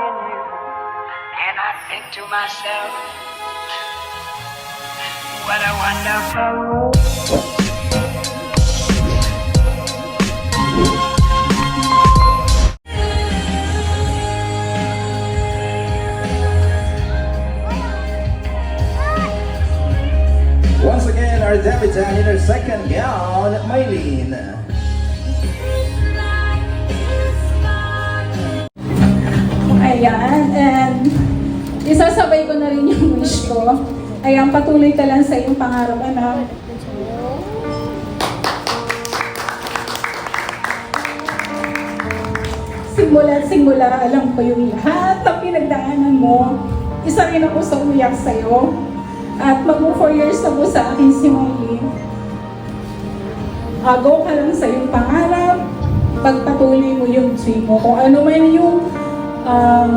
in you. And I think to myself, what a wonderful world. Once again, our debutant in her second gown, Mylene. Ayan, and isasabay ko na rin yung wish ko. Ayan, patuloy ka lang sa iyong pangarap, anak. Simula simula, alam ko yung lahat ng pinagdaanan mo. Isa rin ako sa umiyak sa'yo. At mag 4 years na po sa akin si Molly. Agaw ka lang sa iyong pangarap. Pagpatuloy mo yung dream mo. Kung ano man yung ah,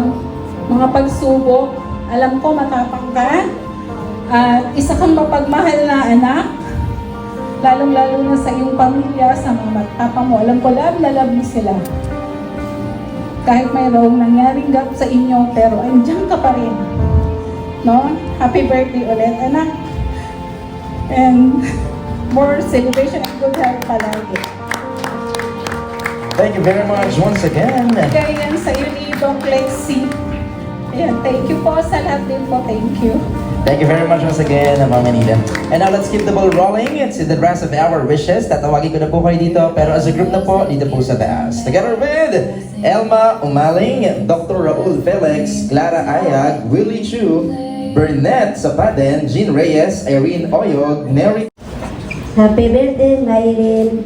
mga pagsubok, alam ko matapang ka. At isa kang mapagmahal na anak. Lalong-lalo na sa iyong pamilya, sa mga matapang mo. Alam ko, love na love mo sila. Kahit mayroong nangyaring gap sa inyo, pero andyan ka pa rin. No? Happy birthday ulit, anak. And more celebration and good health palagi. Thank you very much once again. Kaya yan sa iyo ni Doc Lexi. Ayan, thank you po sa lahat din po. Thank you. Thank you very much once again, Mama Nida. And now let's keep the ball rolling. It's the rest of our wishes. Tatawagin ko na po kayo dito. Pero as a group na po, dito po sa taas. Together with Elma Umaling, Dr. Raul Felix, Clara Ayag, Willie Chu, Burnett Sapaden, Jean Reyes, Irene Oyog, Mary Happy birthday, Mylene.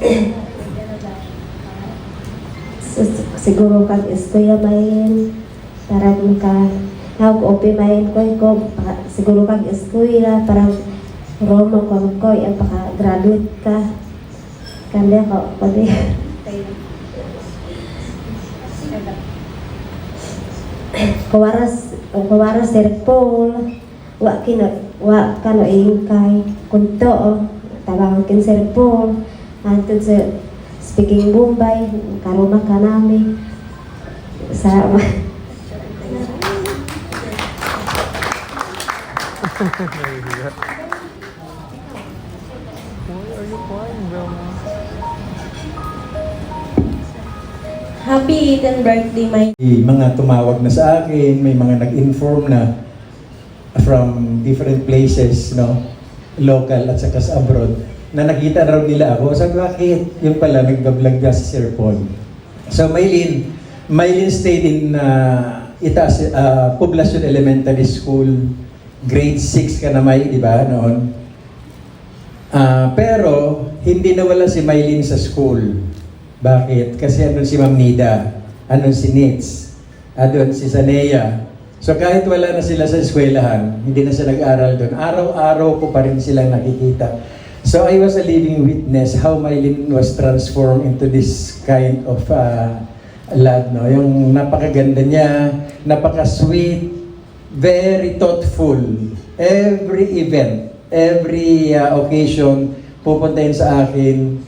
Siguro kag eskwela Mylene. Para ka Hawag opi mayin ko ko siguro kag eskwela para Roma ko ko ang paka graduate ka. Kanda ko pati. Kawaras kawaras Sir Paul. Wa kina wa kano ingkay kunto. Tabangan kin Sir Paul. Antod sa speaking Bombay, karuma ka namin. Sa Happy 18th birthday, my May mga tumawag na sa akin, may mga nag-inform na from different places, no? Local at saka sa abroad, na nakita na raw nila ako. Sabi ko, bakit? Yun pala, nagbablog ka sa Sir Paul. So, Maylin, Maylin stayed in uh, Itaas, uh, Poblacion Elementary School, grade 6 ka na may, di ba, noon? Ah, pero, hindi nawala si Maylin sa school. Bakit? Kasi andun si Ma'am Nida, andun si Nitz, andun si Sanea. So kahit wala na sila sa eskwelahan, hindi na sila nag-aral doon, araw-araw ko pa rin silang nakikita. So I was a living witness how Mylene was transformed into this kind of uh, lad. No? Yung napakaganda niya, napaka-sweet, very thoughtful. Every event, every uh, occasion, pupuntahin sa akin,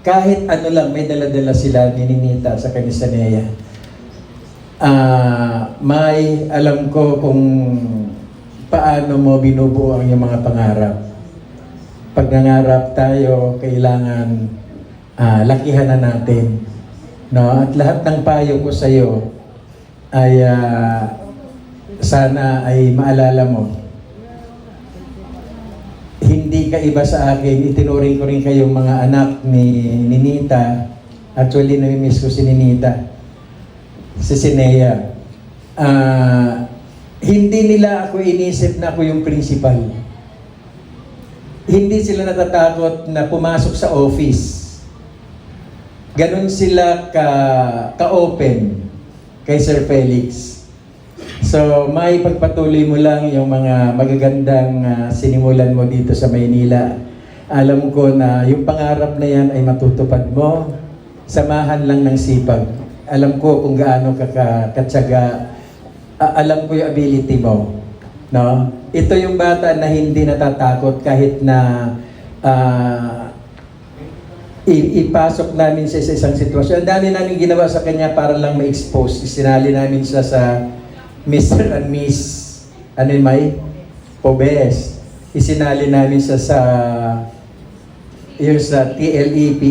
kahit ano lang, may dala-dala sila ni Ninita sa Kanisanea. Ah, may alam ko kung paano mo binubuo ang iyong mga pangarap. Pag nangarap tayo, kailangan ah, lakihan na natin. No? At lahat ng payo ko sa iyo ay ah, sana ay maalala mo hindi ka iba sa akin, itinuring ko rin kayong mga anak ni Ninita. Actually, namimiss ko si Ninita. Si Sinea. Ah, hindi nila ako inisip na ako yung principal. Hindi sila natatakot na pumasok sa office. Ganon sila ka, ka-open kay Sir Felix. So, may pagpatuloy mo lang yung mga magagandang ah, sinimulan mo dito sa Maynila. Alam ko na yung pangarap na yan ay matutupad mo. Samahan lang ng sipag. Alam ko kung gaano ka ka- katsaga. A- alam ko yung ability mo. No? Ito yung bata na hindi natatakot kahit na i- ipasok namin siya sa isang sitwasyon. Ang dami namin ginawa sa kanya para lang ma-expose. Sinali namin siya sa Mr. and Miss, ano yun, May? Pobes. Isinali namin siya sa yung sa TLEP,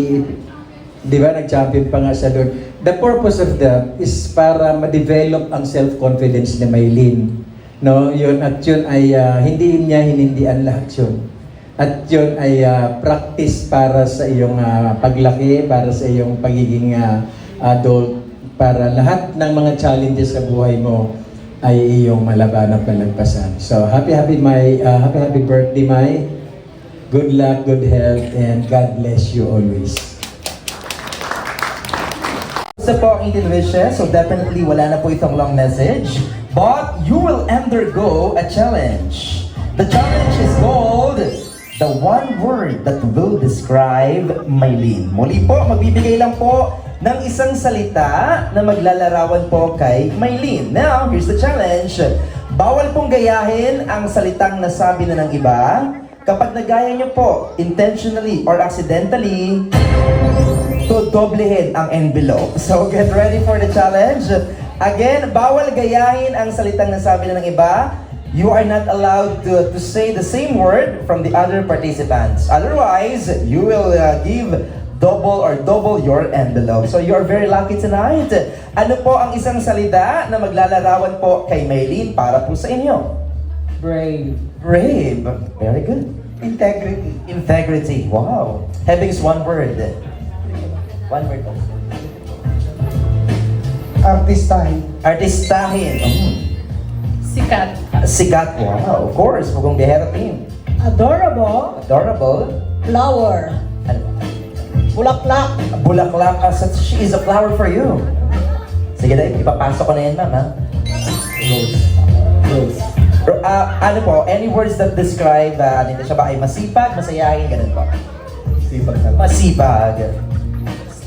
di ba, nag-champion pa nga siya doon. The purpose of that is para ma-develop ang self-confidence ni Maylin. No, yun, at yun ay ah, hindi niya hinindian lahat yun. At yun ay ah, practice para sa iyong ah, paglaki, para sa iyong pagiging ah, adult, para lahat ng mga challenges sa buhay mo ay iyong malaban at malagpasan. So, happy, happy, my, happy, happy birthday, May. Good luck, good health, and God bless you always. Isa po ang 18 wishes, so definitely wala na po itong long message. But you will undergo a challenge. The challenge is called the one word that will describe Maylin. Muli po, magbibigay lang po ng isang salita na maglalarawan po kay Maylin. Now, here's the challenge. Bawal pong gayahin ang salitang nasabi na ng iba. Kapag nagaya niyo po, intentionally or accidentally, to doblehin ang envelope. So get ready for the challenge. Again, bawal gayahin ang salitang nasabi na ng iba. You are not allowed to, to say the same word from the other participants. Otherwise, you will uh, give double or double your envelope. So you are very lucky tonight. Ano po ang isang salita na maglalarawan po kay Maylene para po sa inyo? Brave. Brave. Very good. Integrity. Integrity. Wow. Having is one word. One word also. Artistahin. Artistahin. Mm. Sikat. Sikat. Wow. Of course. Pugong Bihero team. Adorable. Adorable. Flower. Ano? Bulaklak. Bulaklak. Uh, so she is a flower for you. Sige na, ipapasok ko na yan, ma'am, ha? Rose. Rose. Ro- ah, ano po, any words that describe, uh, ano siya ba ay masipag, masayahin, ganun po. Sipag na lang. Masipag.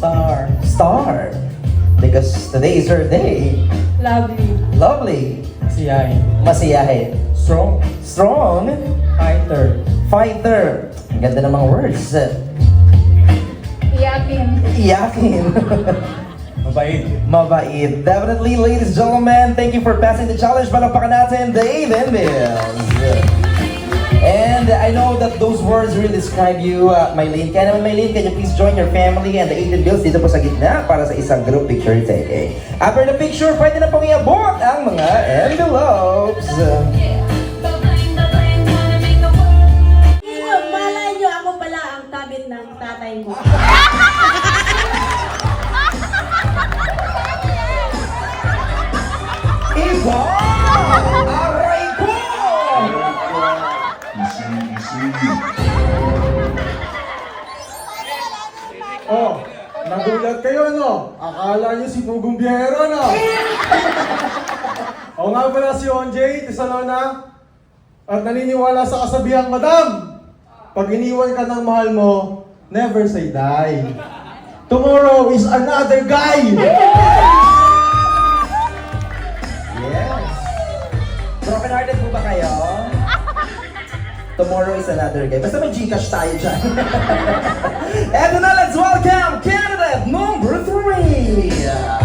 Star. Star. Because today is her day. Lovely. Lovely. Siyahin. Masiyahin. Strong. Strong. Fighter. Fighter. Ang ganda ng mga words. Iyakin. Iyakin. Mabait. Mabait. Definitely, ladies and gentlemen, thank you for passing the challenge. Palapakan natin, Dave and Bills. And I know that those words really describe you, uh, Maylene. Kaya naman, Maylene, can you please join your family and the 18 Bills dito po sa gitna para sa isang group picture taking. After the picture, pwede na pong iabot ang mga envelopes. Akala niyo si Pugong Biyahero, no? Ako nga pala si Onjay Tisalona at naniniwala sa kasabihang, Madam, pag iniwan ka ng mahal mo, never say die. Tomorrow is another guy! Yes. Broken hearted po ba kayo? Tomorrow is another day. Basta may Gcash tayo dyan. Eto na, let's welcome candidate number three.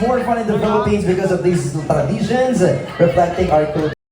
More fun in the Philippines because of these traditions reflecting our culture.